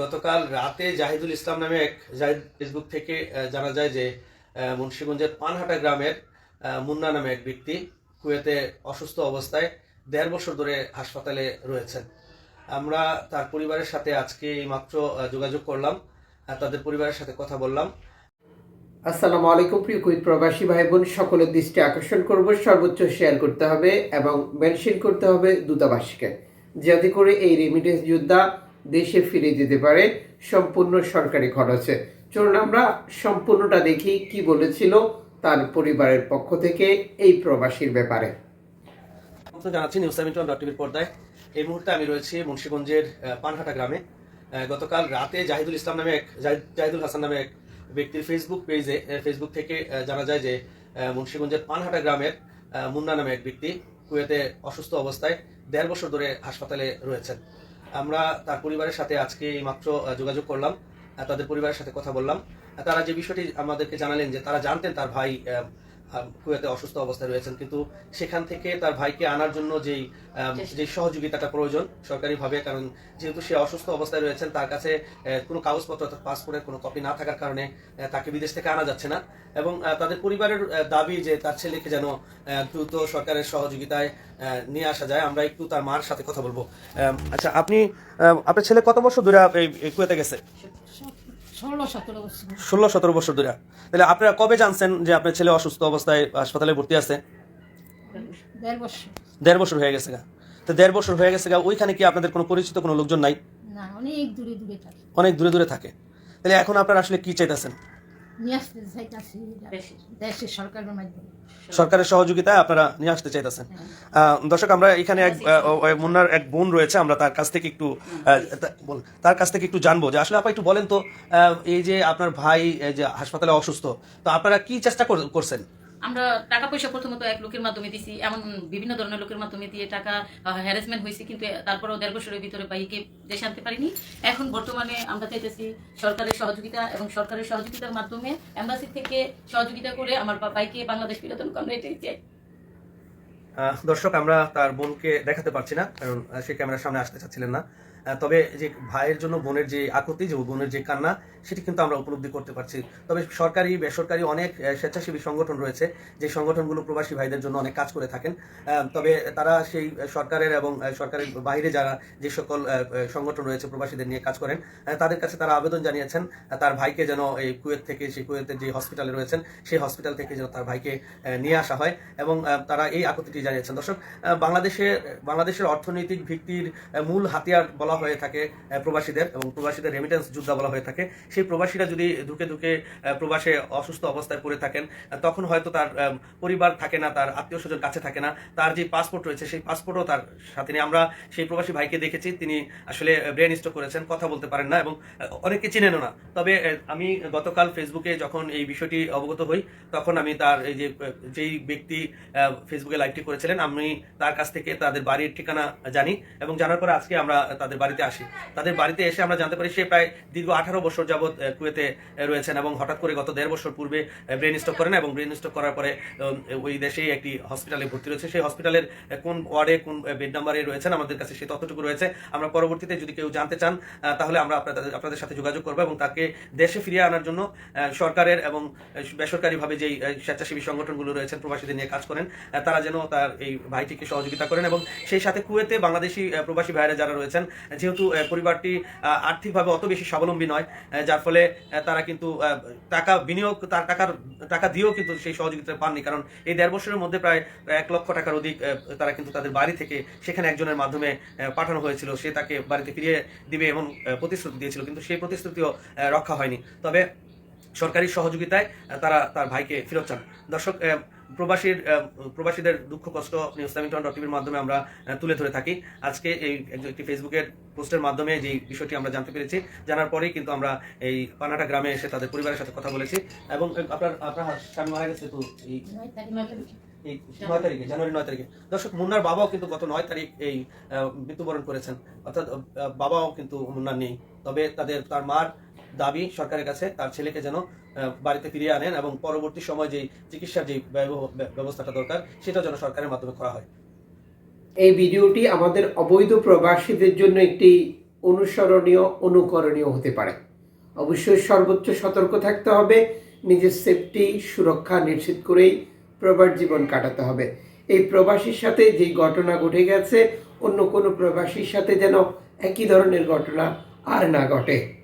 গতকাল রাতে জাহিদুল ইসলাম নামে এক জাহিদ ফেসবুক থেকে জানা যায় যে মুন্সীগঞ্জের পানহাটা গ্রামের মুন্না নামে এক ব্যক্তি কুয়েতে অসুস্থ অবস্থায় দেড় বছর ধরে হাসপাতালে রয়েছেন। আমরা তার পরিবারের সাথে আজকে এইমাত্র যোগাযোগ করলাম তাদের পরিবারের সাথে কথা বললাম। আসসালামু আলাইকুম, প্রিয় কুইত প্রবাসী ভাই বোন সকলের দৃষ্টি আকর্ষণ করব, সর্বোচ্চ শেয়ার করতে হবে এবং মেনশন করতে হবে দূতাবাসকে। যাতে করে এই রেমিটেন্স যোদ্ধা দেশে ফিরে যেতে পারে, সম্পূর্ণ সরকারি খরচে। চলুন আমরা সম্পূর্ণটা দেখি কি বলেছিল তার পরিবারের পক্ষ থেকে এই প্রবাসীর ব্যাপারে। জানাচ্ছি নিউজ ওয়ান ডট পর্দায়। এই মুহূর্তে আমি রয়েছি মুন্সিগঞ্জের পানহাটা গ্রামে। গতকাল রাতে জাহিদুল ইসলাম নামে এক জাহিদুল হাসান নামে এক ব্যক্তির ফেসবুক পেজে ফেসবুক থেকে জানা যায় যে মুন্সিগঞ্জের পানহাটা গ্রামের মুন্না নামে এক ব্যক্তি কুয়েতে অসুস্থ অবস্থায় দেড় বছর ধরে হাসপাতালে রয়েছেন। আমরা তার পরিবারের সাথে আজকে মাত্র যোগাযোগ করলাম তাদের পরিবারের সাথে কথা বললাম। তারা যে বিষয়টি আমাদেরকে জানালেন যে তারা জানতেন তার ভাই কুয়েতে অসুস্থ অবস্থায় রয়েছেন। কিন্তু সেখান থেকে তার ভাইকে আনার জন্য যেই যে সহযোগিতাটা প্রয়োজন সরকারিভাবে কারণ যেহেতু সে অসুস্থ অবস্থায় রয়েছেন তার কাছে কোনো কাগজপত্র অর্থাৎ পাসপোর্টের কোনো কপি না থাকার কারণে তাকে বিদেশ থেকে আনা যাচ্ছে না। এবং তাদের পরিবারের দাবি যে তার ছেলেকে যেন আহ, দ্রুত সরকারের সহযোগিতায় আহ, নিয়ে আসা যায় আমরা একটু তার মার সাথে কথা বলব। আচ্ছা আপনি আহ, আপনার ছেলে কত বছর ধরে কুয়েতে গেছে? ষোলো সতেরো বছর। ধরে। তাহলে আপনারা কবে জানছেন যে আপনার ছেলে অসুস্থ অবস্থায় হাসপাতালে ভর্তি আছে? দেড় বছর। হয়ে গেছে গা। তো দেড় বছর হয়ে গেছে গা ওইখানে কি আপনাদের কোনো পরিচিত কোনো লোকজন নাই? অনেক দূরে দূরে থাকে। অনেক দূরে দূরে থাকে। তাহলে এখন আপনারা আসলে কি চাইতেছেন? নিয়ে আসতে চাইতেছি দেশের সরকারের মাধ্যমে। সরকারের সহযোগিতায় আপনারা নিয়ে আসতে চাইতেছেন। দর্শক আমরা এখানে এক মুন্নার এক বোন রয়েছে আমরা তার কাছ থেকে একটু তার কাছ থেকে একটু জানব যে আসলে আপা একটু বলেন তো এই যে আপনার ভাই এই যে হাসপাতালে অসুস্থ তো আপনারা কি চেষ্টা কর- করছেন? আমরা টাকা পয়সা প্রথমত এক লোকের মাধ্যমে দিছি, এমন বিভিন্ন ধরনের লোকের মাধ্যমে দিয়ে টাকা হ্যারাসমেন্ট হয়েছে, কিন্তু তারপরেও দেড় বছরের ভিতরে বাইকে দেশে আনতে পারিনি। এখন বর্তমানে আমরা চাইতেছি সরকারের সহযোগিতা এবং সরকারের সহযোগিতার মাধ্যমে এম্বাসি থেকে সহযোগিতা করে আমার বাইকে বাংলাদেশ ফিরতন আমরা এটাই চাই। দর্শক, আমরা তার বোনকে দেখাতে পারছি না, কারণ সে ক্যামেরার সামনে আসতে চাচ্ছিলেন না। তবে যে ভাইয়ের জন্য, বোনের যে আকুতি, যে বোনের যে কান্না, সেটি কিন্তু আমরা উপলব্ধি করতে পারছি। তবে সরকারি, বেসরকারি অনেক স্বেচ্ছাসেবী সংগঠন রয়েছে, যে সংগঠনগুলো প্রবাসী ভাইদের জন্য অনেক কাজ করে থাকেন। তবে তারা সেই সরকারের এবং সরকারের বাইরে যারা যে সকল সংগঠন রয়েছে প্রবাসীদের নিয়ে কাজ করেন তাদের কাছে তারা আবেদন জানিয়েছেন তার ভাইকে যেন এই কুয়েত থেকে, সেই কুয়েতের যে হসপিটালে রয়েছেন, সেই হসপিটাল থেকে যেন তার ভাইকে নিয়ে আসা হয় এবং তারা এই আকুতিটি জানিয়েছেন। দর্শক বাংলাদেশে, বাংলাদেশের অর্থনৈতিক ভিত্তির মূল হাতিয়ার বলা হয়ে থাকে প্রবাসীদের এবং প্রবাসীদের রেমিটেন্স যোদ্ধা বলা হয়ে থাকে। সেই প্রবাসীরা যদি ধুকে ধুকে প্রবাসে অসুস্থ অবস্থায় পড়ে থাকেন তখন হয়তো তার পরিবার থাকে না, তার আত্মীয় স্বজন কাছে থাকে না। তার যে পাসপোর্ট রয়েছে, সেই পাসপোর্টও তার সাথে নেই আমরা সেই প্রবাসী ভাইকে দেখেছি, তিনি আসলে ব্রেন স্ট্রোক করেছেন, কথা বলতে পারেন না এবং অনেকে চিনেনও না। তবে আমি গতকাল ফেসবুকে যখন এই বিষয়টি অবগত হই, তখন আমি তার এই যে যেই ব্যক্তি ফেসবুকে লাইভটি করেছিলেন, আমি তার কাছ থেকে তাদের বাড়ির ঠিকানা জানি এবং জানার পরে আজকে আমরা তাদের বাড়িতে আসি। তাদের বাড়িতে এসে আমরা জানতে পারি সে প্রায় দীর্ঘ আঠারো বছর যাবৎ কুয়েতে রয়েছেন এবং হঠাৎ করে গত দেড় বছর পূর্বে ব্রেন স্ট্রোক করেন এবং ব্রেন স্ট্রোক করার পরে ওই দেশেই একটি হসপিটালে ভর্তি রয়েছে। সেই হসপিটালের কোন ওয়ার্ডে, কোন বেড নাম্বারে রয়েছেন আমাদের কাছে সেই তথ্যটুকু রয়েছে। আমরা পরবর্তীতে যদি কেউ জানতে চান তাহলে আমরা আপনাদের আপনাদের সাথে যোগাযোগ করব এবং তাকে দেশে ফিরিয়ে আনার জন্য সরকারের এবং বেসরকারিভাবে যেই স্বেচ্ছাসেবী সংগঠনগুলো রয়েছেন প্রবাসীদের নিয়ে কাজ করেন তারা যেন তার এই ভাইটিকে সহযোগিতা করেন এবং সেই সাথে কুয়েতে বাংলাদেশি প্রবাসী ভাইরা যারা রয়েছেন যেহেতু পরিবারটি আর্থিকভাবে অত বেশি স্বাবলম্বী নয় যার ফলে তারা কিন্তু টাকা বিনিয়োগ তার টাকার টাকা দিয়েও কিন্তু সেই সহযোগিতা পাননি। কারণ এই দেড় বছরের মধ্যে প্রায় এক লক্ষ টাকার অধিক তারা কিন্তু তাদের বাড়ি থেকে সেখানে একজনের মাধ্যমে পাঠানো হয়েছিল। সে তাকে বাড়িতে ফিরিয়ে দিবে আহ, প্রতিশ্রুতি দিয়েছিল কিন্তু সেই প্রতিশ্রুতিও রক্ষা হয়নি। তবে সরকারি সহযোগিতায় তারা তার ভাইকে ফেরত চান। দর্শক প্রবাসীর প্রবাসীদের দুঃখ কষ্ট নিউজ সেভেন্টন ডট টিভির মাধ্যমে আমরা তুলে ধরে থাকি। আজকে এই একটি ফেসবুকের পোস্টের মাধ্যমে যে বিষয়টি আমরা জানতে পেরেছি জানার পরেই কিন্তু আমরা এই পানাটা গ্রামে এসে তাদের পরিবারের সাথে কথা বলেছি। এবং আপনার আপনার স্বামী মারা গেছে তো এই নয় তারিখ এই নয় তারিখে জানুয়ারি নয় তারিখে। দর্শক মুন্নার বাবাও কিন্তু গত নয় তারিখ এই মৃত্যুবরণ করেছেন। অর্থাৎ বাবাও কিন্তু মুন্নার নেই। তবে তাদের তার মার দাবি সরকারের কাছে, তার ছেলেকে যেন বাড়িতে ফিরিয়ে আনেন এবং পরবর্তী সময় যে চিকিৎসার যে ব্যব- ব্যবস্থাটা দরকার সেটা যেন সরকারের মাধ্যমে করা হয়। এই ভিডিওটি আমাদের অবৈধ প্রবাসীদের জন্য একটি অনুসরণীয়, অনুকরণীয় হতে পারে। অবশ্যই সর্বোচ্চ সতর্ক থাকতে হবে, নিজের সেফটি, সুরক্ষা নিশ্চিত করেই প্রবাস জীবন কাটাতে হবে। এই প্রবাসীর সাথে যে ঘটনা ঘটে গেছে, অন্য কোনো প্রবাসীর সাথে যেন একই ধরনের ঘটনা আর না ঘটে।